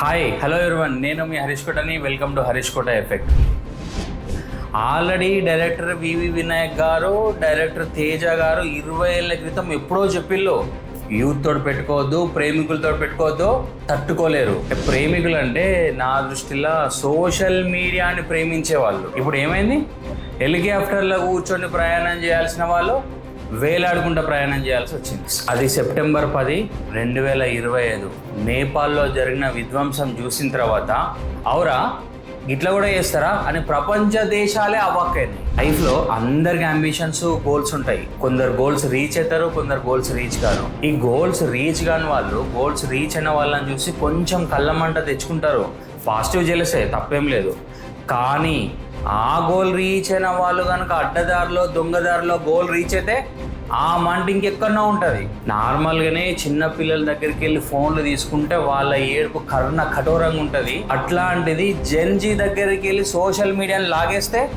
Hi hello everyone నేను మీ Harish కోటని. Welcome to Harish Kota effect already director V V Vinayak garu director Teja గారు ఇరవై ఏళ్ళ క్రితం ఎప్పుడో చెప్పిల్లు యూత్ తోటి పెట్టుకోవద్దు ప్రేమికులతో పెట్టుకోవద్దు తట్టుకోలేరు. ప్రేమికులు అంటే నా దృష్టిలో సోషల్ మీడియాని ప్రేమించే వాళ్ళు. ఇప్పుడు ఏమైంది? హెలికాప్టర్లో కూర్చొని ప్రయాణం చేయాల్సిన వాళ్ళు వేలాడుకుంటూ ప్రయాణం చేయాల్సి వచ్చింది. అది సెప్టెంబర్ పది రెండు వేల ఇరవై ఐదు. నేపాల్లో జరిగిన విధ్వంసం చూసిన తర్వాత అవురా ఇట్లా కూడా చేస్తారా? అని ప్రపంచ దేశాలే అవాక్కైనాయి లైఫ్లో అందరికి అంబిషన్స్ గోల్స్ ఉంటాయి. కొందరు గోల్స్ రీచ్ అవుతారు కొందరు గోల్స్ రీచ్ కారు. ఈ గోల్స్ రీచ్ కాని వాళ్ళు గోల్స్ రీచ్ అయిన వాళ్ళని చూసి కొంచెం కళ్ళమంట తెచ్చుకుంటారు. పాజిటివ్ జెలసే తప్పేం లేదు. కానీ ఆ గోల్ రీచ్ అయిన వాళ్ళు కనుక అడ్డదారిలో దొంగదారిలో గోల్ రీచ్ అయితే ఆ మంట ఇంకెక్కడో ఉంటుంది. నార్మల్గానే చిన్న పిల్లల దగ్గరికి వెళ్ళి ఫోన్లు తీసుకుంటే వాళ్ళ ఏడుపు కరుణ కఠోరంగా ఉంటుంది. అట్లాంటిది జెన్జీ దగ్గరికి వెళ్ళి సోషల్ మీడియాని లాగేస్తే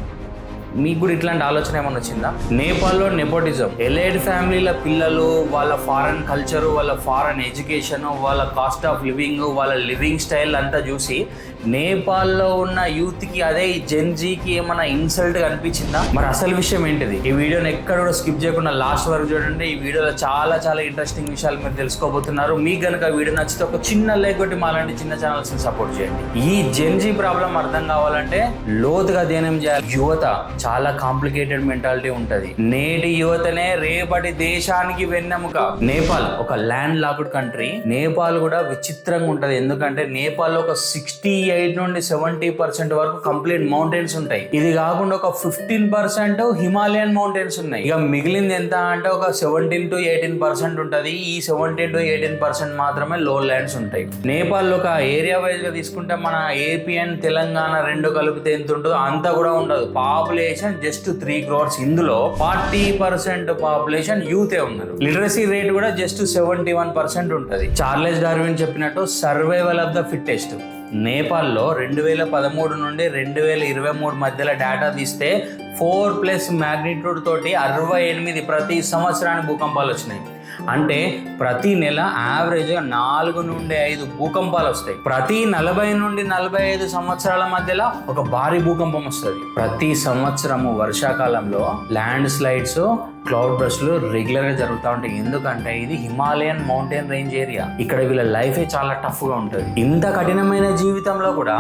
మీకు కూడా ఇట్లాంటి ఆలోచన ఏమైనా వచ్చిందా? నేపాల్లో నెపోటిజం ఎలైడ్ ఫ్యామిలీల పిల్లలు వాళ్ళ ఫారెన్ కల్చరు వాళ్ళ ఫారెన్ ఎడ్యుకేషన్ వాళ్ళ కాస్ట్ ఆఫ్ లివింగ్ వాళ్ళ లివింగ్ స్టైల్ అంతా చూసి నేపాల్లో ఉన్న యూత్కి అదే ఈ జెన్జీకి ఏమైనా ఇన్సల్ట్ అనిపించిందా మరి అసలు విషయం ఏంటిది? ఈ వీడియోని ఎక్కడ కూడా స్కిప్ చేయకుండా లాస్ట్ వరకు చూడండి. ఈ వీడియోలో చాలా చాలా ఇంట్రెస్టింగ్ విషయాలు మీరు తెలుసుకోబోతున్నారు. మీకు కనుక వీడియో నచ్చితే ఒక చిన్న లైక్ మాలాంటి చిన్న ఛానల్స్ సపోర్ట్ చేయండి. ఈ జెన్జీ ప్రాబ్లం అర్థం కావాలంటే లోతుగా అధ్యయనం చేయాలి. యువత చాలా కాంప్లికేటెడ్ మెంటాలిటీ ఉంటది. నేటి యువతనే రేపటి దేశానికి వెన్నెముక. నేపాల్ ఒక ల్యాండ్ లాక్డ్ కంట్రీ నేపాల్ కూడా విచిత్రంగా ఉంటది. ఎందుకంటే నేపాల్లో ఒక సిక్స్టీ ఎయిట్ నుండి సెవెంటీ పర్సెంట్ వరకు కంప్లీట్ మౌంటైన్స్ ఉంటాయి. ఇది కాకుండా ఒక ఫిఫ్టీన్ పర్సెంట్ హిమాలయన్ మౌంటైన్స్ ఉన్నాయి. ఇక మిగిలింది ఎంత అంటే ఒక సెవెంటీన్ టు ఎయిటీన్ పర్సెంట్ ఉంటుంది. ఈ సెవెంటీన్ టు ఎయిటీన్ పర్సెంట్ మాత్రమే లో ల్యాండ్స్ ఉంటాయి. నేపాల్లో ఒక ఏరియా వైజ్గా తీసుకుంటే మన ఏపీ అండ్ తెలంగాణ రెండు కలిపితే ఎంత ఉంటుందో అంత కూడా ఉండదు. పాపులేషన్ జస్ట్ త్రీ క్రోర్స్ ఇందులో ఫార్టీ పర్సెంట్ పాపులేషన్ యూతే ఉన్నారు. లిటరసీ రేట్ కూడా జస్ట్ సెవెంటీ వన్ పర్సెంట్ ఉంటుంది. చార్లెస్ డార్విన్ చెప్పినట్టు సర్వైవల్ ఆఫ్ ద ఫిట్టెస్ట్ నేపాల్లో రెండు వేల పదమూడు నుండి రెండు వేల ఇరవై మూడు మధ్యలో డేటా తీస్తే ఫోర్ ప్లస్ మ్యాగ్నిట్యూడ్ తోటి అరవై ఎనిమిది ప్రతి సంవత్సరానికి భూకంపాలు వచ్చినాయి. అంటే ప్రతి నెల యావరేజ్గా నాలుగు నుండి ఐదు భూకంపాలు వస్తాయి. ప్రతి నలభై నుండి నలభై ఐదు సంవత్సరాల మధ్యలో ఒక భారీ భూకంపం వస్తుంది. ప్రతి సంవత్సరము వర్షాకాలంలో ల్యాండ్ స్లైడ్స్ క్లౌడ్ బ్రష్లు రెగ్యులర్గా జరుగుతూ ఉంటాయి. ఎందుకంటే ఇది హిమాలయన్ మౌంటైన్ రేంజ్ ఏరియా. ఇక్కడ వీళ్ళ లైఫ్ చాలా టఫ్గా ఉంటుంది. ఇంత కఠినమైన జీవితంలో కూడా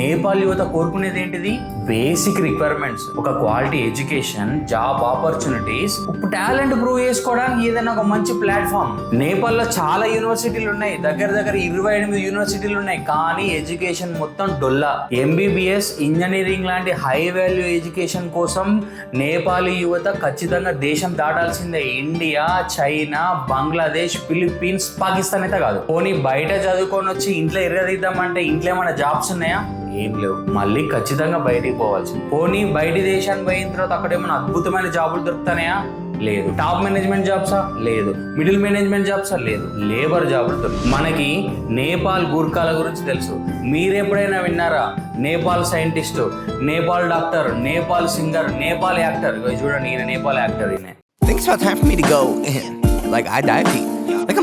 నేపాల్ యువత కోరుకునేది ఏంటిది? Basic requirements. ఒక quality education job opportunities talent prove చేసుకోవడానికి ఏదైనా ఒక మంచి ప్లాట్ఫామ్. నేపాల్లో చాలా యూనివర్సిటీలు ఉన్నాయి. దగ్గర దగ్గర ఇరవై ఎనిమిది యూనివర్సిటీలు ఉన్నాయి. కానీ ఎడ్యుకేషన్ మొత్తం డొల్లా. ఎంబీబీఎస్ ఇంజనీరింగ్ లాంటి హై వాల్యూ ఎడ్యుకేషన్ కోసం నేపాలీ యువత ఖచ్చితంగా దేశం దాటాల్సిందే India China Bangladesh Philippines Pakistan అయితే కాదు. పోనీ బయట చదువుకొని వచ్చి ఇంట్లో ఎరగదిద్దామంటే ఇంట్లో ఏమైనా జాబ్స్ ఉన్నాయా? ఏం లేవు. మళ్ళీ ఖచ్చితంగా బయటికి పోవాల్సింది. పోనీ బయటి దేశానికి పోయిన తర్వాత అక్కడ ఏమైనా అద్భుతమైన జాబులు దొరుకుతాయా లేదు. టాప్ మేనేజ్మెంట్ జాబ్సా లేదు. మిడిల్ మేనేజ్మెంట్ జాబ్సా లేదు. లేబర్ జాబులు దొరుకు మనకి నేపాల్ గూర్ఖాల గురించి తెలుసు. మీరెప్పుడైనా విన్నారా? Nepal scientist Nepal doctor Nepal singer Nepal actor ఇగో చూడండి ఈయన నేపాల్ యాక్టర్ ఈయన. Think it's about time for me to go in. Like I dive deep. Like I'm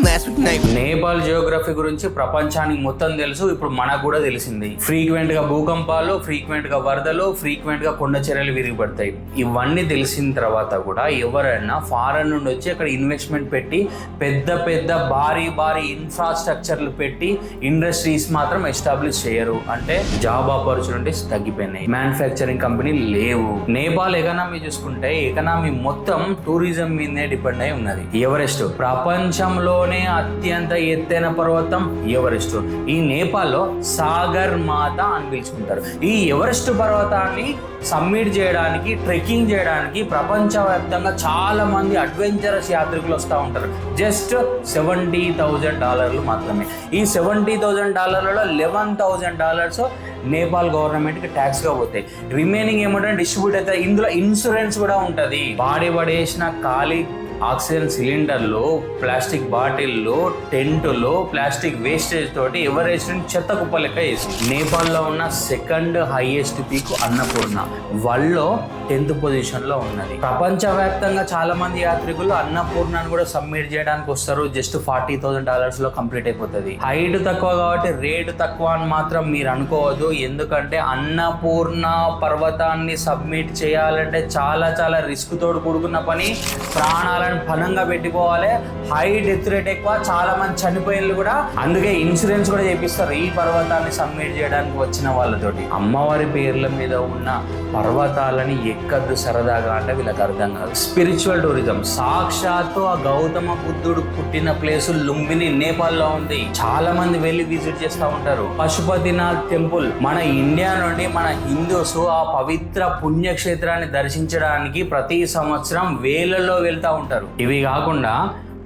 Nepal geography గురించి ప్రపంచానికి మొత్తం తెలుసు ఇప్పుడు మనకు కూడా తెలిసింది. ఫ్రీక్వెంట్గా భూకంపాలు ఫ్రీక్వెంట్గా వరదలు ఫ్రీక్వెంట్గా కొండ చర్యలు విరిగిపడతాయి. ఇవన్నీ తెలిసిన తర్వాత కూడా ఎవరైనా ఫారెన్ నుండి వచ్చి అక్కడ ఇన్వెస్ట్మెంట్ పెట్టి పెద్ద పెద్ద భారీ భారీ ఇన్ఫ్రాస్ట్రక్చర్లు పెట్టి ఇండస్ట్రీస్ మాత్రం ఎస్టాబ్లిష్ చేయరు. అంటే జాబ్ ఆపర్చునిటీస్ తగ్గిపోయినాయి. మ్యానుఫ్యాక్చరింగ్ కంపెనీ లేవు. నేపాల్ ఎకనామీ చూసుకుంటే ఎకనామీ మొత్తం టూరిజం మీదే డిపెండ్ అయి ఉన్నది. ఎవరెస్ట్ ప్రపంచంలోనే అత్యంత ఎత్తైన పర్వతం ఎవరెస్ట్. ఈ నేపాల్లో సాగర్ మాత అని పిలుచుకుంటారు. ఈ ఎవరెస్ట్ పర్వతాన్ని సబ్మిట్ చేయడానికి ట్రెక్కింగ్ చేయడానికి ప్రపంచవ్యాప్తంగా చాలా మంది అడ్వెంచరస్ యాత్రికులు వస్తూ ఉంటారు. జస్ట్ సెవెంటీ థౌజండ్ డాలర్లు మాత్రమే. ఈ సెవెంటీ థౌజండ్ డాలర్లలో లెవెన్ థౌజండ్ డాలర్స్ నేపాల్ గవర్నమెంట్కి ట్యాక్స్గా పోతాయి. రిమైనింగ్ ఏమంటే డిస్ట్రిబ్యూట్ అవుతాయి ఇందులో ఇన్సూరెన్స్ కూడా ఉంటుంది. బాడీ పడేసిన ఖాళీ ఆక్సిజన్ సిలిండర్లు ప్లాస్టిక్ బాటిల్లు టెంటులు ప్లాస్టిక్ వేస్టేజ్ తోటి ఎవరెస్ట్ చెత్త కుప్ప లెక్క వేసి నేపాల్లో ఉన్న సెకండ్ హైయెస్ట్ పీక్ అన్నపూర్ణ. వరల్డ్లో టెన్త్ పొజిషన్లో ఉన్నది. ప్రపంచవ్యాప్తంగా చాలా మంది యాత్రికులు అన్నపూర్ణను కూడా సబ్మిట్ చేయడానికి వస్తారు. జస్ట్ ఫార్టీ థౌసండ్ డాలర్స్లో కంప్లీట్ అయిపోతుంది. హైట్ తక్కువ కాబట్టి రేటు తక్కువ అని మాత్రం మీరు అనుకోవద్దు. ఎందుకంటే అన్నపూర్ణ పర్వతాన్ని సబ్మిట్ చేయాలంటే చాలా చాలా రిస్క్ తోడు కూడుకున్న పని. ప్రాణాలను పనంగా పెట్టుకోవాలి. హై డెత్ రేట్ ఎక్కువ. చాలా మంది చనిపోయినలు కూడా అందుకే ఇన్సూరెన్స్ కూడా చేపిస్తారు. ఈ పర్వతాన్ని సబ్మిట్ చేయడానికి వచ్చిన వాళ్ళతోటి. అమ్మవారి పేర్ల మీద ఉన్న పర్వతాలని ఎక్కద్దు సరదాగా అంటే వీళ్ళకి అర్థం కాదు. Spiritual tourism. సాక్షాత్తు ఆ గౌతమ బుద్ధుడు పుట్టిన ప్లేస్ లుంబిని నేపాల్లో ఉంది. చాలా మంది వెళ్ళి విజిట్ చేస్తూ ఉంటారు. పశుపతినాథ్ టెంపుల్. మన ఇండియా నుండి మన హిందూస్ ఆ పవిత్ర పుణ్యక్షేత్రాన్ని దర్శించడానికి ప్రతి సంవత్సరం వేలలో వెళ్తూ ఉంటారు. ఇవి కాకుండా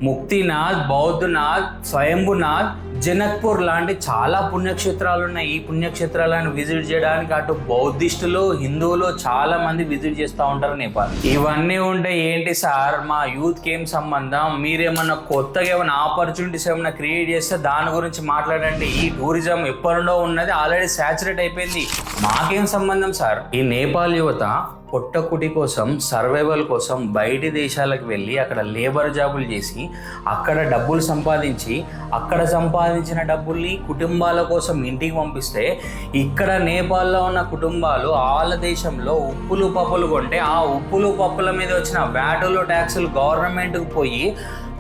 ముక్తినాథ్ బౌద్ధనాథ్ స్వయంభునాథ్ జనక్పూర్ లాంటి చాలా పుణ్యక్షేత్రాలు ఉన్నాయి ఈ పుణ్యక్షేత్రాలను విజిట్ చేయడానికి అటు బౌద్ధిస్టులు హిందువులు చాలా మంది విజిట్ చేస్తూ ఉంటారు నేపాల్. ఇవన్నీ ఉంటే ఏంటి సార్? మా యూత్కి ఏం సంబంధం? మీరేమన్నా కొత్తగా ఏమైనా ఆపర్చునిటీస్ ఏమైనా క్రియేట్ చేస్తే దాని గురించి మాట్లాడండి. ఈ టూరిజం ఎప్పటి ఉన్నది ఆల్రెడీ సాచురేట్ అయిపోయింది. మాకేం సంబంధం సార్? ఈ నేపాల్ యువత పొట్టకుటి కోసం సర్వైవల్ కోసం బయటి దేశాలకు వెళ్ళి అక్కడ లేబర్ జాబులు చేసి అక్కడ డబ్బులు సంపాదించి అక్కడ సంపాదించిన డబ్బుల్ని కుటుంబాల కోసం ఇంటికి పంపిస్తే ఇక్కడ నేపాల్లో ఉన్న కుటుంబాలు వాళ్ళ దేశంలో ఉప్పులు పప్పులు కొంటే ఆ ఉప్పులు పప్పుల మీద వచ్చిన వ్యాటులు ట్యాక్సులు గవర్నమెంట్కి పోయి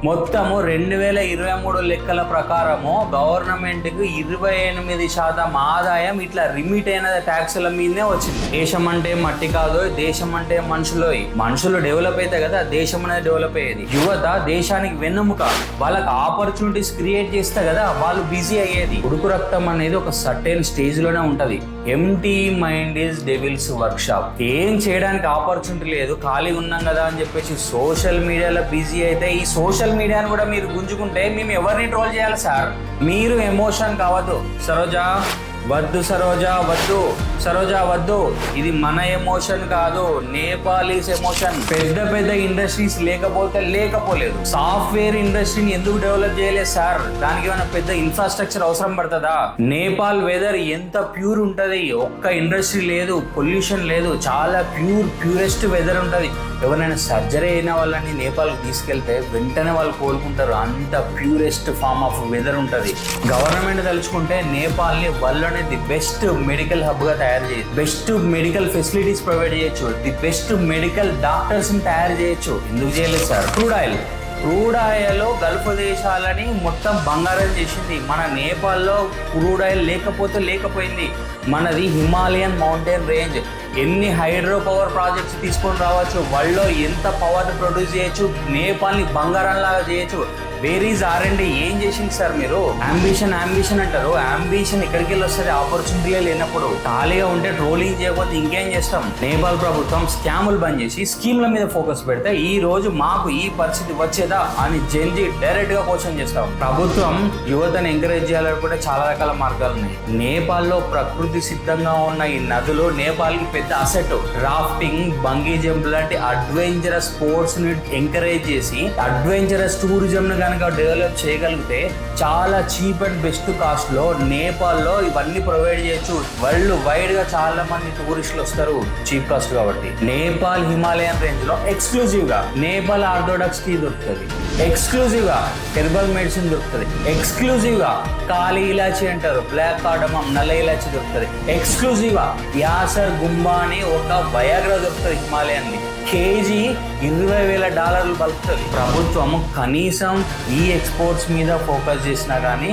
మొత్తము రెండు వేల ఇరవై మూడు లెక్కల ప్రకారము గవర్నమెంట్కి ఇరవై ఎనిమిది శాతం ఆదాయం ఇట్లా రిమిట్ అయిన ట్యాక్సుల మీదనే వచ్చింది. దేశం అంటే మట్టి కాదు దేశం అంటే మనుషులు. మనుషులు డెవలప్ అయితే కదా దేశం అనేది డెవలప్ అయ్యేది. యువత దేశానికి వెన్నెముక. వాళ్ళకి ఆపర్చునిటీస్ క్రియేట్ చేస్తే కదా వాళ్ళు బిజీ అయ్యేది. ఉడుకు రక్తం అనేది ఒక సర్టెన్ స్టేజ్లోనే ఉంటది. Empty mind is devil's workshop ఏం చేయడానికి ఆపర్చునిటీ లేదు ఖాళీ ఉన్నాం కదా అని చెప్పేసి సోషల్ మీడియాలో బిజీ అయితే ఈ సోషల్ మీడియాను కూడా మీరు గుంజుకుంటే మేము ఎవరిని ట్రోల్ చేయాలి సార్? మీరు ఎమోషన్ కావద్దు. సరోజా వద్దు సరోజా వద్దు. సరోజా వద్దు. ఇది మన ఎమోషన్ కాదు. నేపాలీస్ ఎమోషన్ పెద్ద పెద్ద ఇండస్ట్రీస్ లేకపోతే లేకపోలేదు. సాఫ్ట్వేర్ ఇండస్ట్రీని ఎందుకు డెవలప్ చేయలేదు సార్? దానికి ఏమైనా పెద్ద ఇన్ఫ్రాస్ట్రక్చర్ అవసరం పడుతుందా? నేపాల్ వెదర్ ఎంత ప్యూర్ ఉంటది? ఒక్క ఇండస్ట్రీ లేదు పొల్యూషన్ లేదు. చాలా ప్యూర్ ప్యూరెస్ట్ వెదర్ ఉంటది. ఎవరైనా సర్జరీ అయిన వాళ్ళని నేపాల్కి తీసుకెళ్తే వెంటనే వాళ్ళు కోలుకుంటారు. అంత ప్యూరెస్ట్ ఫార్మ్ ఆఫ్ వెదర్ ఉంటుంది. గవర్నమెంట్ తలుచుకుంటే నేపాల్ని వరల్డ్లోనే ది బెస్ట్ మెడికల్ హబ్గా తయారు చేయొచ్చు బెస్ట్ మెడికల్ ఫెసిలిటీస్ ప్రొవైడ్ చేయొచ్చు. ది బెస్ట్ మెడికల్ డాక్టర్స్ని తయారు చేయొచ్చు. ఎందుకు చేయలేదు sir? Crude oil. Crude oil Gulf దేశాలని మొత్తం బంగారం చేసింది. మన నేపాల్లో క్రూడ్ ఆయిల్ లేకపోతే లేకపోయింది. మనది హిమాలయన్ మౌంటైన్ రేంజ్. ఎన్ని హైడ్రో పవర్ ప్రాజెక్ట్స్ తీసుకొని రావచ్చు వరల్డ్లో ఎంత పవర్ ప్రొడ్యూస్ చేయొచ్చు నేపాల్ని బంగారం లాగా చేయొచ్చు వేరీస్ ఈజ్ ఆర్ అండ్ ఏం చేసింది సార్ మీరు? అంబిషన్ అంబిషన్ అంటారు. అంబిషన్ ఎక్కడికి వెళ్ళి వస్తుంది? ఆపర్చునిటీలే లేనప్పుడు. ఖాళీగా ఉంటే ట్రోలింగ్ చేయకపోతే ఇంకేం చేస్తాం? నేపాల్ ప్రభుత్వం స్కాములు బంద్ చేసి స్కీమ్ల మీద ఫోకస్ పెడితే ఈ రోజు మాకు ఈ పరిస్థితి వచ్చేదా అని జెన్జీ డైరెక్ట్గా క్వశ్చన్ చేస్తాం. ప్రభుత్వం యువతను ఎంకరేజ్ చేయాలనుకుంటే చాలా రకాల మార్గాలు ఉన్నాయి. నేపాల్లో ప్రకృతి సిద్ధంగా ఉన్న ఈ నదులు నేపాల్కి పెద్ద అసెట్ రాఫ్టింగ్ బంగీ జంప్ లాంటి అడ్వెంచరస్ స్పోర్ట్స్ని ఎంకరేజ్ చేసి అడ్వెంచరస్ టూరిజం ను కనుక డెవలప్ చేయగలిగితే చాలా చీప్ అండ్ బెస్ట్ కాస్ట్లో నేపాల్లో ఇవన్నీ ప్రొవైడ్ చేయొచ్చు. వరల్డ్ వైడ్గా చాలా మంది టూరిస్టులు వస్తారు చీప్ కాస్ట్ కాబట్టి. నేపాల్ హిమాలయన్ రేంజ్లో ఎక్స్క్లూజివ్గా నేపాల్ ఆర్థోడాక్స్ టీ దొరుకుతుంది. ఎక్స్క్లూజివ్గా హెర్బల్ మెడిసిన్ దొరుకుతుంది. ఎక్స్క్లూజివ్గా కాలి ఇలాచి అంటారు. బ్లాక్ కార్డమం నల్ల ఇలాచి దొరుకుతుంది. ఎక్స్క్లూజివ్గా యాసర్ గుంబా అని ఒక వయాగ్రా దొరుకుతుంది హిమాలయన్ కేజీ ఇరవై వేల డాలర్లు పలుకుతుంది. ప్రభుత్వం కనీసం ఈ ఎక్స్పోర్ట్స్ మీద ఫోకస్ చేసినా కానీ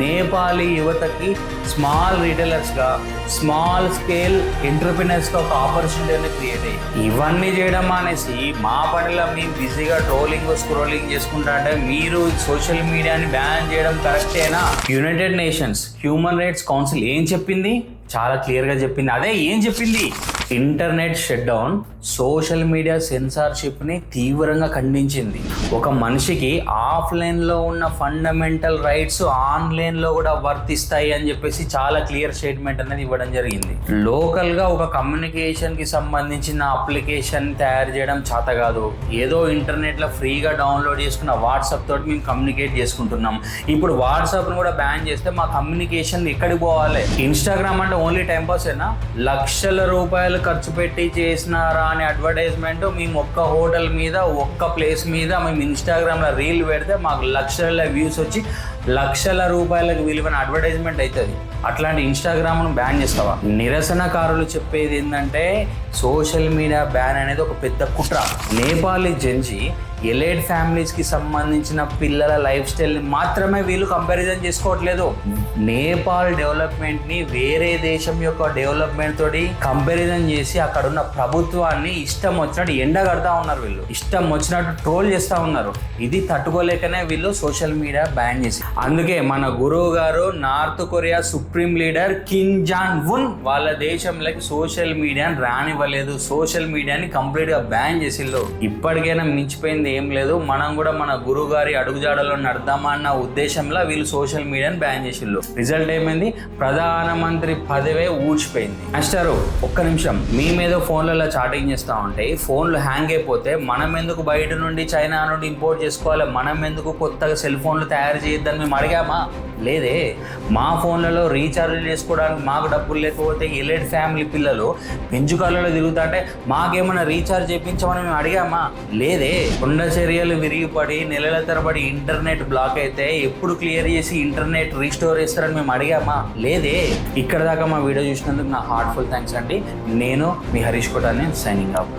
నేపాలీ యువతకి స్మాల్ రీటైలర్స్గా స్మాల్ స్కేల్ ఎంటర్ప్రినర్స్గా ఒక ఆపర్చునిటీ అనేది క్రియేట్ అయ్యి ఇవన్నీ చేయడం అనేసి మా పనిలో మేము బిజీగా ట్రోలింగ్ స్క్రోలింగ్ చేసుకుంటా అంటే మీరు సోషల్ మీడియాని బ్యాన్ చేయడం కరెక్టేనా? United Nations Human Rights Council ఏం చెప్పింది? చాలా క్లియర్గా చెప్పింది. అదే ఏం చెప్పింది? Internet shut down social media సెన్సార్షిప్ని తీవ్రంగా ఖండించింది. ఒక మనిషికి ఆఫ్లైన్లో ఉన్న ఫండమెంటల్ రైట్స్ ఆన్లైన్లో కూడా వర్తిస్తాయి అని చెప్పేసి చాలా క్లియర్ స్టేట్మెంట్ అనేది ఇవ్వడం జరిగింది. లోకల్గా ఒక కమ్యూనికేషన్కి సంబంధించిన అప్లికేషన్ తయారు చేయడం చేత కాదు. ఏదో ఇంటర్నెట్లో ఫ్రీగా డౌన్లోడ్ చేసుకున్న వాట్సాప్ తోటి మేము కమ్యూనికేట్ చేసుకుంటున్నాం. ఇప్పుడు వాట్సాప్ను కూడా బ్యాన్ చేస్తే మా కమ్యూనికేషన్ ఎక్కడికి పోవాలి? ఇన్స్టాగ్రామ్ అంటే ఓన్లీ టైంపాస్ అయినా లక్షల రూపాయలు రూపాయలు ఖర్చు పెట్టి చేసినారా అనే అడ్వర్టైజ్మెంట్ మేము ఒక్క హోటల్ మీద ఒక్క ప్లేస్ మీద మేము ఇన్స్టాగ్రామ్లో రీల్ పెడితే మాకు లక్షల వ్యూస్ వచ్చి లక్షల రూపాయలకు విలువైన అడ్వర్టైజ్మెంట్ అవుతుంది. అట్లాంటి ఇన్స్టాగ్రామ్ను బ్యాన్ చేస్తావా? నిరసనకారులు చెప్పేది ఏంటంటే సోషల్ మీడియా బ్యాన్ అనేది ఒక పెద్ద కుట్ర. నేపాలీ జంజి ఎలైడ్ ఫ్యామిలీస్కి సంబంధించిన పిల్లల లైఫ్ స్టైల్ని మాత్రమే వీళ్ళు కంపారిజన్ చేసుకోవట్లేదు. నేపాల్ డెవలప్మెంట్ని వేరే దేశం యొక్క డెవలప్మెంట్ తోటి కంపారిజన్ చేసి అక్కడ ఉన్న ప్రభుత్వాన్ని ఇష్టం వచ్చినట్టు ఎండగడతా ఉన్నారు వీళ్ళు. ఇష్టం వచ్చినట్టు ట్రోల్ చేస్తూ ఉన్నారు. ఇది తట్టుకోలేకనే వీళ్ళు సోషల్ మీడియా బ్యాన్ చేసి. అందుకే మన గురువు గారు North Korea supreme leader Kim Jong Un వాళ్ళ దేశంలోకి సోషల్ మీడియాని రానివ్వలేదు సోషల్ మీడియాని కంప్లీట్గా బ్యాన్ చేసిల్లు ఇప్పటికైనా మించిపోయింది ఏం లేదు. మనం కూడా మన గురువు గారి అడుగుజాడలో నడదామా అన్న ఉద్దేశంలో వీళ్ళు సోషల్ మీడియాని బ్యాన్ చేసిల్లు రిజల్ట్ ఏమైంది? ప్రధానమంత్రి పదవే ఊడ్చిపోయింది. మాస్టారు ఒక్క నిమిషం. మీ మీద ఫోన్లలో చాటింగ్ చేస్తూ ఉంటే ఫోన్లు హ్యాంగ్ అయిపోతే మనం ఎందుకు బయట నుండి చైనా నుండి ఇంపోర్ట్ చేసుకోవాలి? మనం ఎందుకు కొత్తగా సెల్ ఫోన్లు తయారు చేయొద్దని మేము అడిగామా? లేదే. మా ఫోన్లలో రీఛార్జ్ చేసుకోవడానికి మాకు డబ్బులు లేకపోతే ఎలేడ్ ఫ్యామిలీ పిల్లలు పెంచుకాలలో తిరుగుతుంటే మాకేమైనా రీఛార్జ్ చేయించమని మేము అడిగామా? లేదే. కొండ చర్యలు విరిగిపడి నెలల తరబడి ఇంటర్నెట్ బ్లాక్ అయితే ఎప్పుడు క్లియర్ చేసి ఇంటర్నెట్ రీస్టోర్ చేస్తారని మేము అడిగామా? లేదే. ఇక్కడ దాకా మా వీడియో చూసినందుకు నా హార్ట్ఫుల్ థ్యాంక్స్ అండి. నేను మీ హరీష్ కోటాని సైనింగ్ అప్